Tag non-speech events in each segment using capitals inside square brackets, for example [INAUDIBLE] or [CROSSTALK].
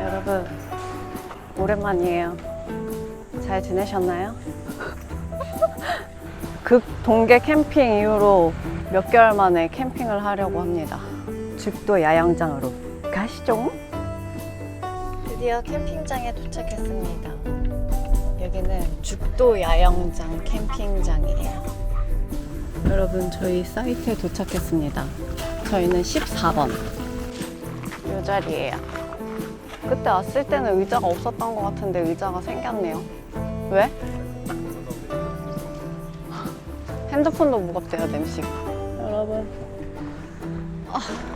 여러분, 오랜만이에요. 잘 지내셨나요? [LAUGHS] 극 동계 캠핑 이후로 몇 개월 만에 캠핑을 하려고 합니다. 죽도 야영장으로 가시죠. 드디어 캠핑장에 도착했습니다. 여기는 죽도 야영장 캠핑장이에요. 여러분, 저희 사이트에 도착했습니다. 저희는 14번. 이 자리예요. 그때 왔을 때는 의자가 없었던 것 같은데 의자가 생겼네요. 왜? [LAUGHS] 핸드폰도 무겁대요, 냄새가. 여러분. 아.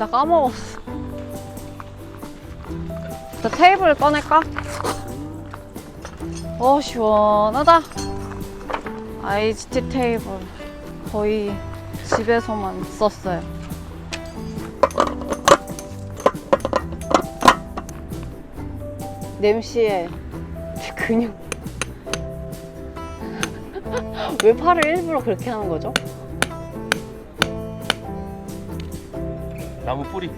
나 까먹었어. 나 테이블 꺼낼까? 어 시원하다 IGT 테이블 거의 집에서만 썼어요 냄새에 근육 [LAUGHS] 왜 팔을 일부러 그렇게 하는 거죠? 나무 뿌리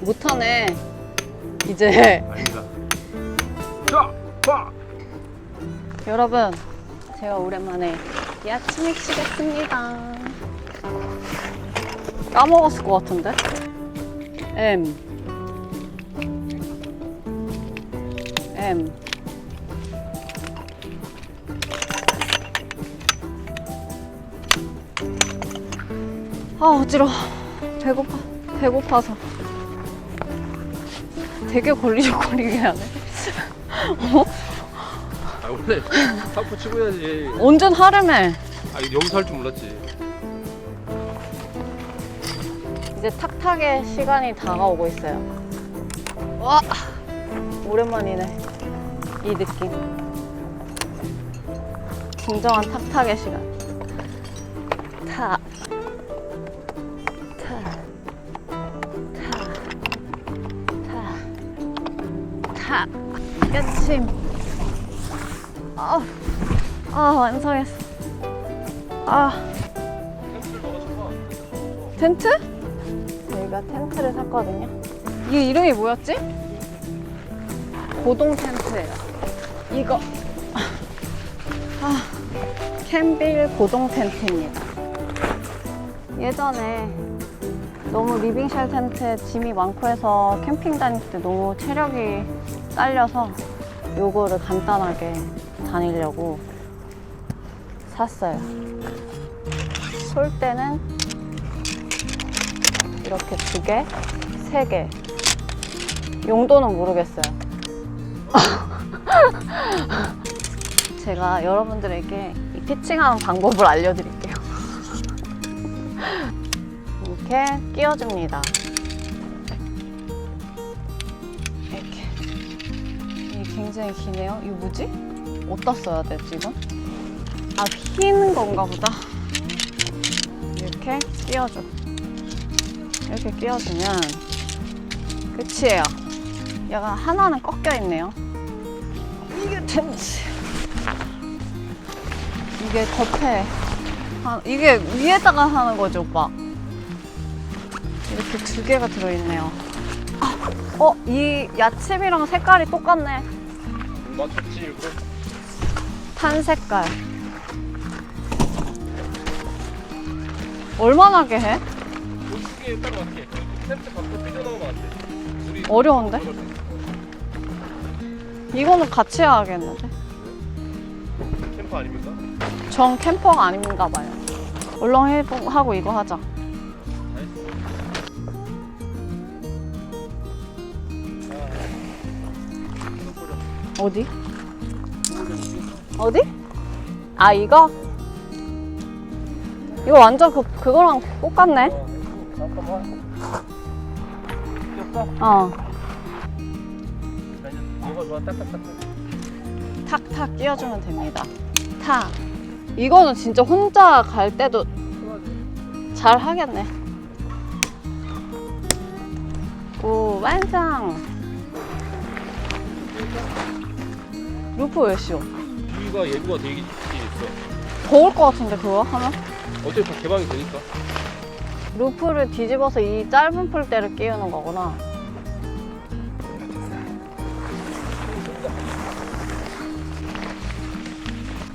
못하네 이제 아닙니다. [LAUGHS] 자, 봐. 여러분, 제가 오랜만에 야채 치겠습니다. 까먹었을 것 같은데? M. M. 아, 어지러워. 배고파. 배고파서. 되게 걸리적거리게 하네. 아 원래 사포 치고 해야지. 온전 하름해. 아 여기서 할 줄 몰랐지. 이제 탁탁의 시간이 다가오고 있어요. 와, 오랜만이네. 이 느낌. 진정한 탁탁의 시간. 탁. 탁. 탁. 여침. 아, 아, 완성했어. 아. 텐트? 저희가 텐트를 샀거든요. 이게 이름이 뭐였지? 고동 텐트예요. 이거. 아, 캠빌 고동 텐트입니다. 예전에 너무 리빙쉘 텐트에 짐이 많고 해서 캠핑 다닐 때 너무 체력이 딸려서 요거를 간단하게 다니려고 샀어요. 솔 때는 이렇게 두 개, 세 개. 용도는 모르겠어요. [LAUGHS] 제가 여러분들에게 이 피칭하는 방법을 알려드릴게요. [LAUGHS] 이렇게 끼워줍니다. 굉장히 기네요. 이거 뭐지? 어디다 써야 되지, 이건? 아, 휘는 건가 보다. 이렇게 끼워줘. 이렇게 끼워주면 끝이에요. 얘가 하나는 꺾여 있네요. 이게 텐트. 이게 겉에 아, 이게 위에다가 하는 거죠, 오빠. 이렇게 두 개가 들어있네요. 아, 어, 이 야채비랑 색깔이 똑같네. 맞췄지 일부러. 탄 색깔. 얼마나게 해? 어떻게 따로 맞게. 텐트 밖으로 삐져나오면 안 돼. 어려운데? 이거는 같이 해야겠는데? 캠프 아닙니까? 전 캠퍼가 아닌가 봐요. 울렁해하고 이거 하자. 어디? 어디? 아 이거? 이거 완전 그, 그거랑 똑같네. 어. 꼈어? 어. 좋아 딱딱딱. 탁탁 끼워주면 됩니다. 탁. 이거는 진짜 혼자 갈 때도 잘 하겠네. 오, 완성! 루프 왜 씌워? 위가 예부가 되게 있어. 더울 것 같은데, 그거 하면? 어차피 다 개방이 되니까. 루프를 뒤집어서 이 짧은 풀대를 끼우는 거구나.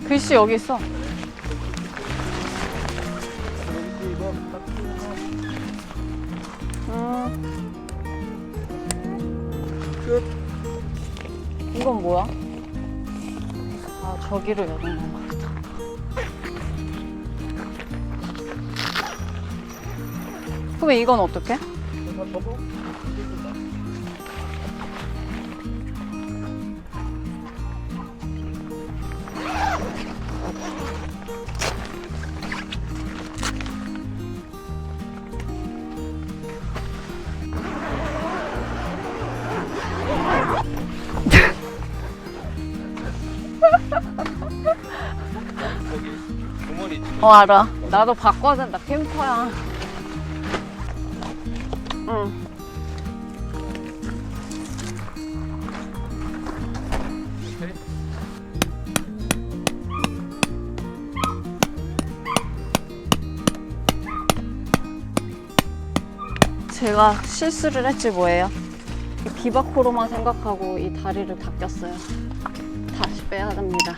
글씨 여기 있어. 음. 이건 뭐야? 아, 저기를 여는 건가 보다. 그럼 이건 어떻게? 어 알아. 나도 봤거든. 나 캠퍼야. 응. 제가 실수를 했지 뭐예요. 이 비바코로만 생각하고 이 다리를 다 꼈어요. 다시 빼야 됩니다.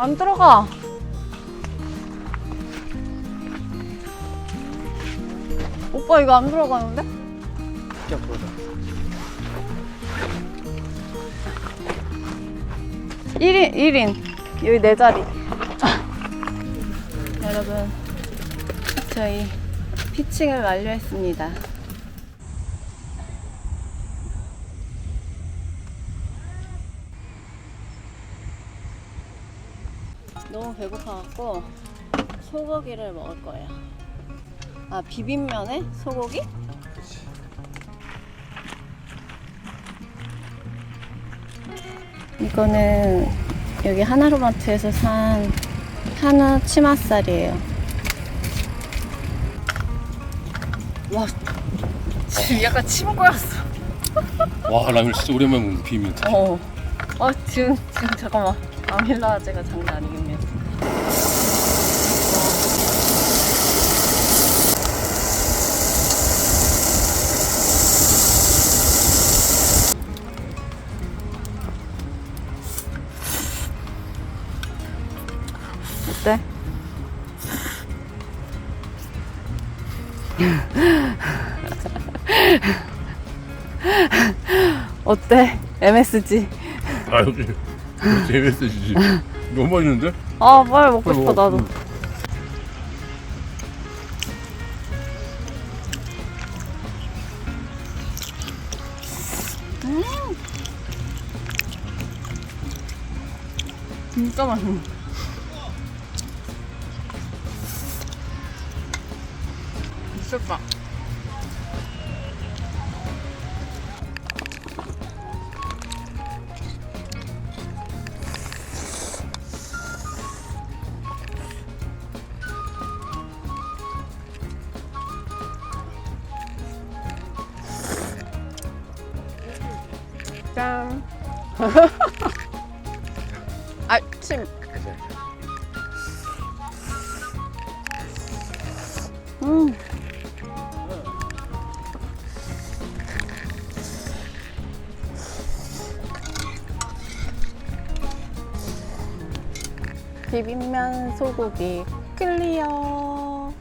안 들어가. 오빠 이거 안 들어가는데? 그냥 보자. 1인, 1인. 여기 내 자리. 여러분, 저희 피칭을 완료했습니다. 배고파갖고 소고기를 먹을 거예요. 아, 비빔면에 소고기? 이거는 여기 하나로마트에서 산 한우 치맛살이에요. 와, 지금 약간 침 고였어. [LAUGHS] 와 라면 진짜 오랜만에 먹는 비빔면. 어, 어 지금 지금 잠깐만 아밀라제가 장난 아니겠네. 어때? MSG. 아 여기 JBS지. 너무 맛있는데? 아 빨리 먹고 빨리 싶어 먹어. 나도. 응. 진짜 맛있네. 미쳤다. 짠. 아, 침. 음. 비빔면 소고기 클리어.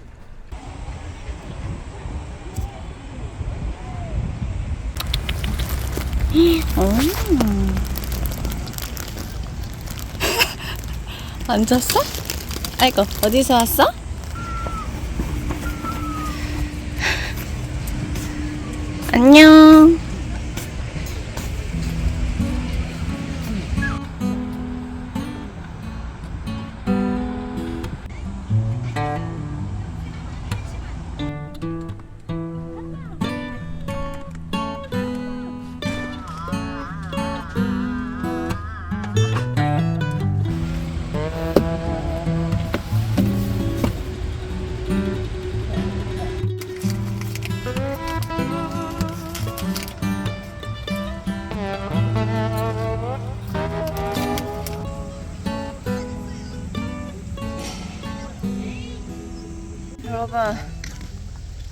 음. [LAUGHS] 앉았어? 아이고, 어디서 왔어? [LAUGHS] 안녕.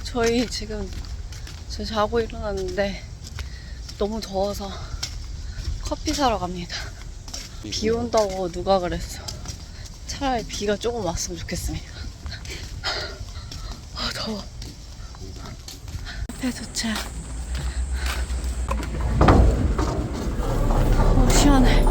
저희 지금 저 자고 일어났는데 너무 더워서 커피 사러 갑니다. 비 온다고 누가 그랬어. 차라리 비가 조금 왔으면 좋겠습니다. 아, 더워. 앞에 도착. 어, 시원해.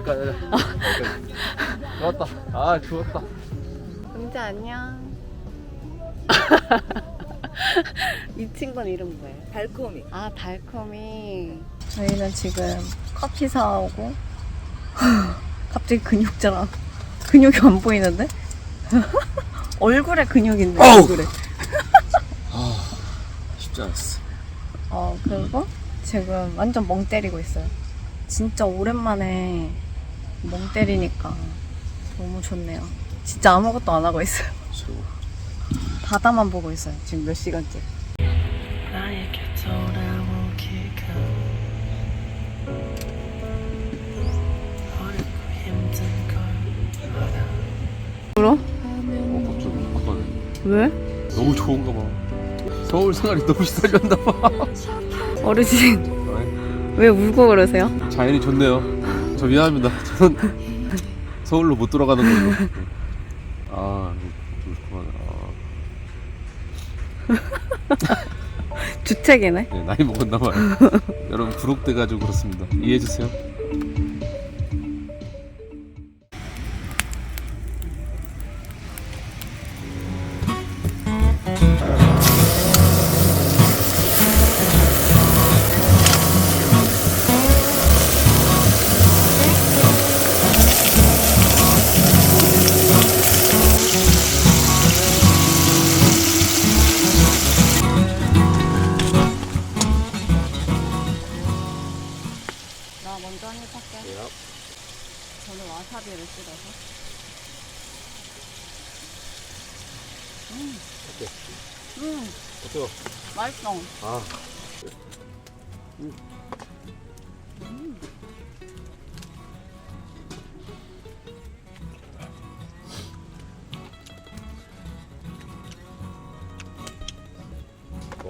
여기까지 하자. 여기까지. 좋았다. 아 좋았다. 은재 안녕. [LAUGHS] 이 친구는 이름 뭐예요? 달콤이. 아 달콤이. 저희는 지금 커피 사오고 [LAUGHS] 갑자기 근육 자랑 근육이 안 보이는데? [LAUGHS] 얼굴에 근육 있네 어우! 얼굴에. 쉽지 않았어. 어 그리고 지금 완전 멍 때리고 있어요. 진짜 오랜만에 멍 때리니까 너무 좋네요. 진짜 아무것도 안 하고 있어요. [LAUGHS] 바다만 보고 있어요. 지금 몇 시간째. 나에게 돌아온 기가 어렵고 힘든 걸 알아 울어? 어 갑자기 아까 왜? 너무 좋은가 봐. 서울 생활이 너무 시달렸나 봐. [LAUGHS] 어르신 왜? 왜 울고 그러세요? 자연이 좋네요. 저 미안합니다. [LAUGHS] 저는 서울로 못 돌아가는 걸로. 아, 그렇구나. 아, 주책이네. 네, 나이 먹었나 봐요. 여러분 구록돼 가지고 그렇습니다. 이해해 주세요.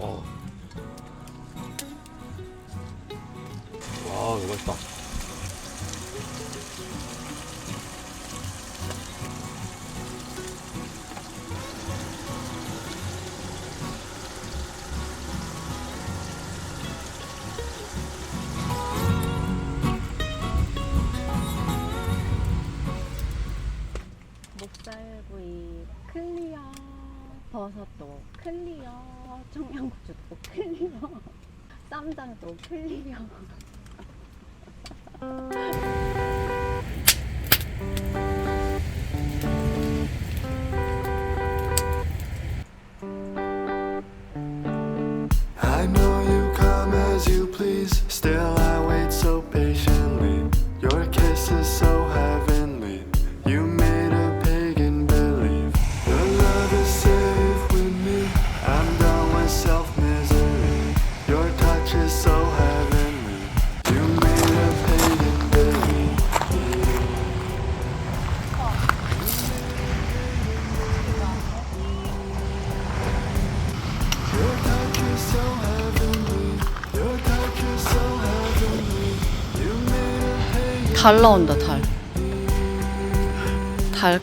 와, 버섯도 클리어. 청양고추도 클리어. 쌈장도 클리어. 달 나온다, 달. 달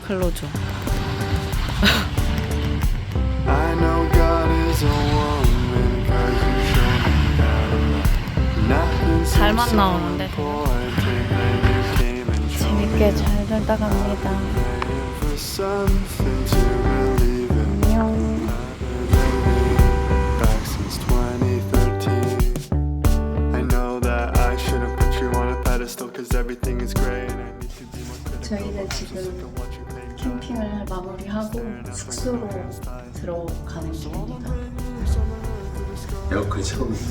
잘만 so 나오는데. 재밌게 잘 놀다 갑니다. 저희는 지금 캠핑을 마무리하고 숙소로 들어가는 길입니다. 에어컨이 차갑니다.